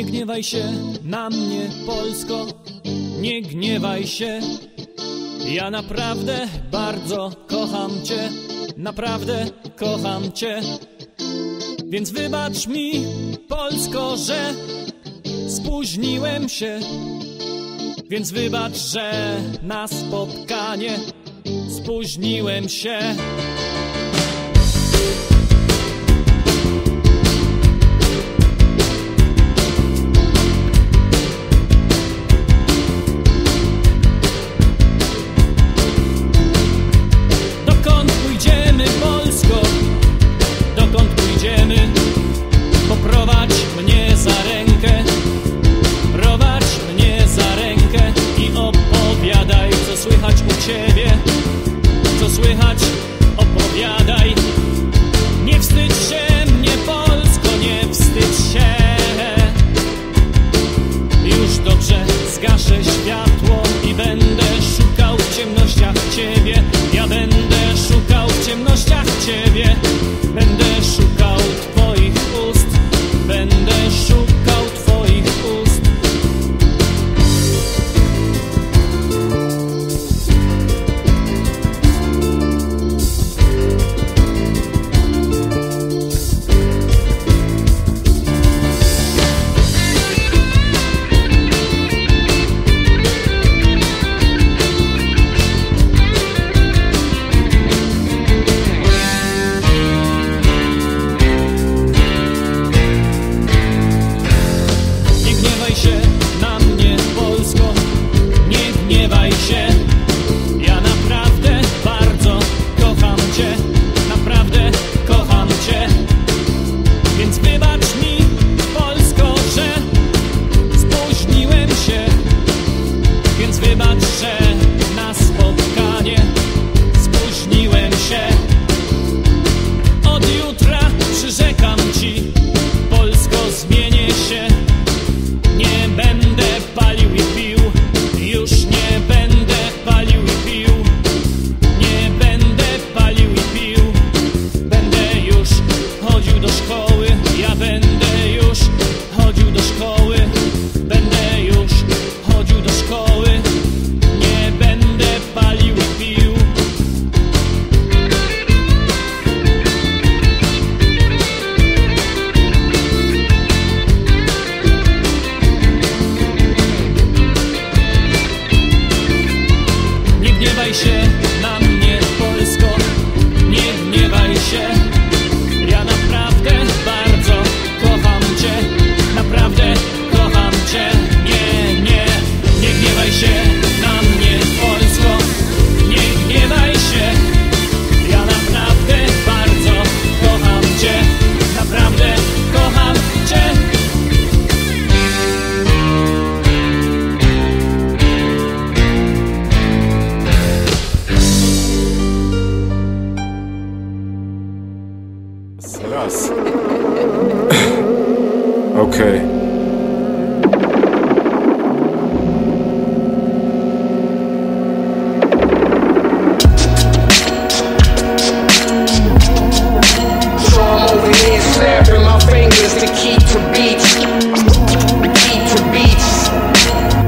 Nie gniewaj się na mnie, Polsko, nie gniewaj się. Ja naprawdę bardzo kocham Cię, naprawdę kocham Cię. Więc wybacz mi, Polsko, że spóźniłem się. Więc wybacz, że na spotkanie spóźniłem się. U ciebie, co słychać, opowiadaj. Nie wstydź się mnie, Polsko, nie wstydź się. Już dobrze zgaszę światło i będę szukał w ciemnościach Ciebie. Ja będę szukał w ciemnościach Ciebie. Będę szukał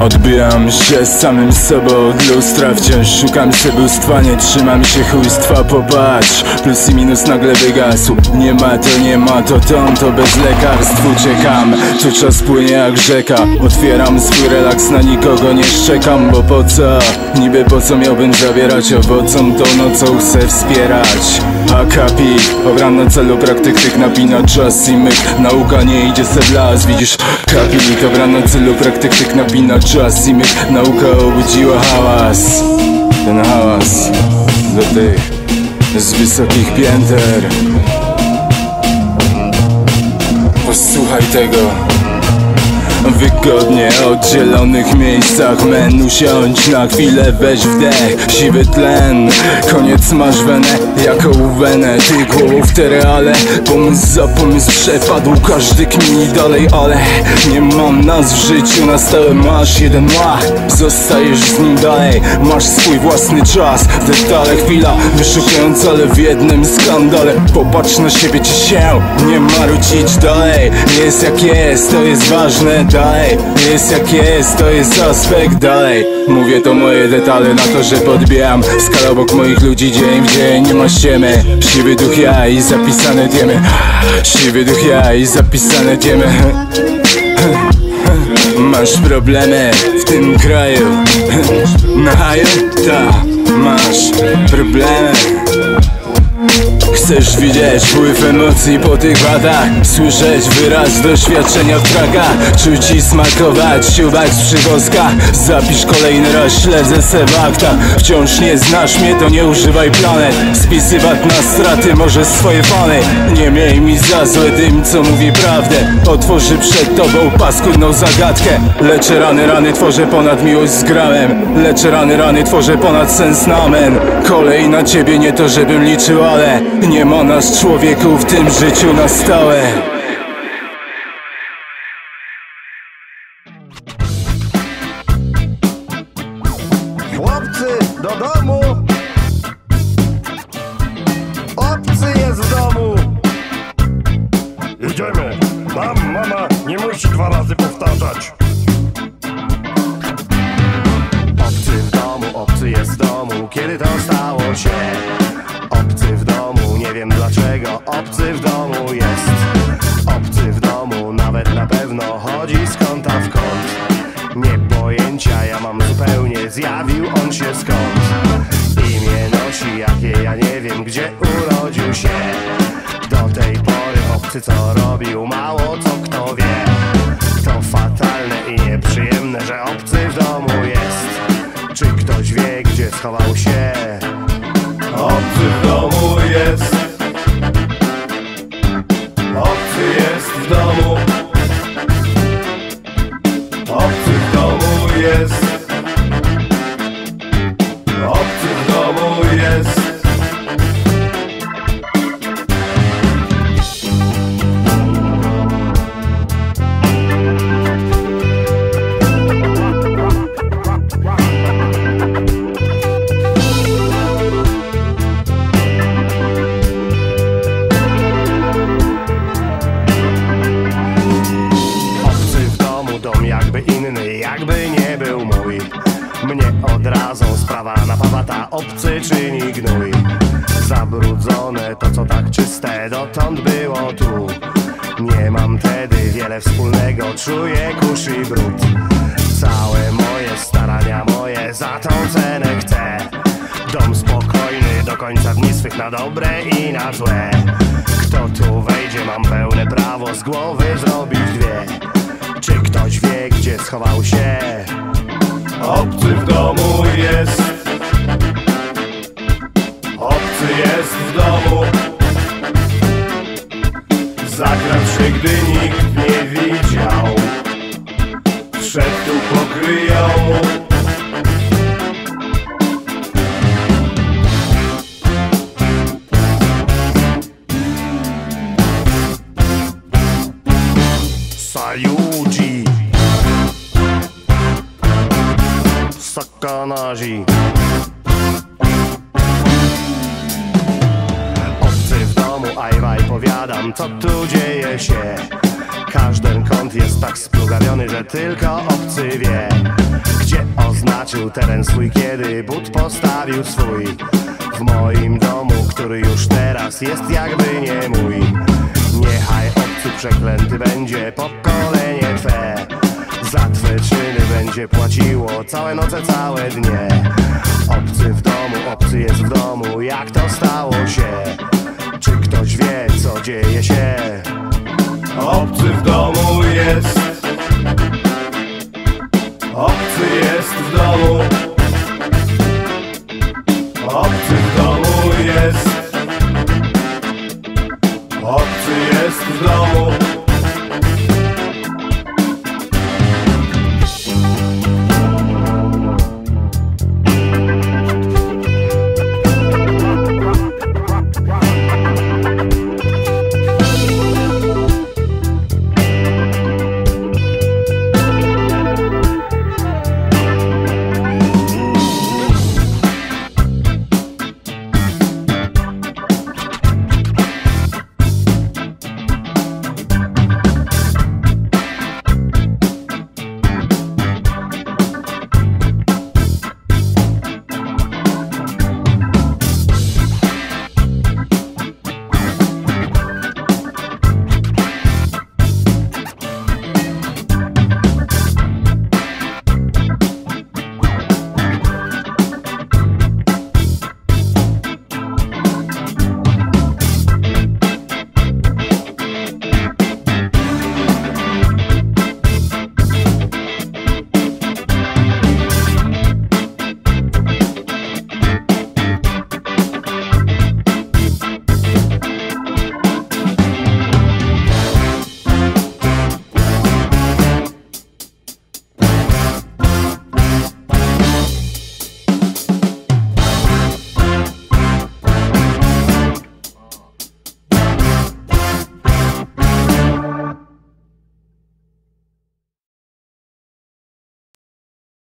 Odbijam się samym sobą od lustra Wciąż szukam sebustwa, nie trzymam się chujstwa Popatrz, plus i minus nagle wygasł. Nie ma to, nie ma to, tą to bez lekarstw Uciekam, tu czas płynie jak rzeka Otwieram swój relaks, na nikogo nie szczekam Bo po co? Niby po co miałbym zabierać owocom Tą nocą chcę wspierać Akapi, obram na celu praktyk napina czas i myk. Nauka nie idzie se w las, widzisz? Kapi, obram na celu praktyk napina czas i myk. Nauka obudziła hałas. Ten hałas do tych z wysokich pięter. Posłuchaj tego Wygodnie oddzielonych miejscach. Men usiądź na chwilę, weź wdech. Siwy tlen, koniec masz wenę. Jako uwenę, ty głową w te reale Pomysł za pomysł przepadł, każdy kmini dalej Ale nie mam nas w życiu, na stałe masz jeden mach Zostajesz z nim dalej, masz swój własny czas. Detale chwila, wyszukując ale w jednym skandale. Popatrz na siebie ci się, nie marudzić dalej. Jest jak jest, to jest ważne dalej Jest jak jest, to jest aspekt dalej Mówię to moje detale na to, że podbijam. Skala obok moich ludzi dzień w dzień nie ma ściemy Siwy duch ja i zapisane diemy. Siwy duch ja i zapisane diemy. Masz problemy w tym kraju. Na haju? Ta, masz problemy Chcesz widzieć wpływ emocji po tych latach? Słyszeć wyraz doświadczenia w trakach Czuć i smakować, siubać z przywoska Zapisz kolejny raz, śledzę se w aktach Wciąż nie znasz mnie, to nie używaj planet. Spisywać na straty, może swoje fany. Nie miej mi za złe tym, co mówi prawdę. Otworzy przed tobą paskudną zagadkę. Leczę rany, rany, tworzę ponad miłość z grałem Leczę rany, rany, tworzę ponad sens na Kolej na ciebie, nie to żebym liczył, ale Nie ma nas człowieku w tym życiu na stałe schował się? Obcy w domu jest Obcy jest w domu inny, jakby nie był mój. Mnie od razu sprawa napawa ta obcy czyni gnój. Zabrudzone to co tak czyste dotąd było tu. Nie mam tedy wiele wspólnego, czuję kurz i brud. Całe moje starania moje za tą cenę chcę. Dom spokojny do końca dni swych na dobre i na złe. Kto tu wejdzie, mam pełne prawo z głowy zrobić dwie. Czy ktoś wie, gdzie schował się? Obcy w domu jest. Obcy jest w domu. Zakradł się, gdy nikt nie widział. Wszedł Sakanaji Obcy w domu, ajwaj powiadam, co tu dzieje się? Każdy kąt jest tak splugawiony, że tylko obcy wie Gdzie oznaczył teren swój, kiedy but postawił swój. W moim domu, który już teraz jest jakby nie mój. Niechaj obcy przeklęty będzie pokolenie twe czyny będzie płaciło Całe noce, całe dnie Obcy w domu, obcy jest w domu Jak to stało się? Czy ktoś wie, co dzieje się? Obcy w domu jest Obcy jest w domu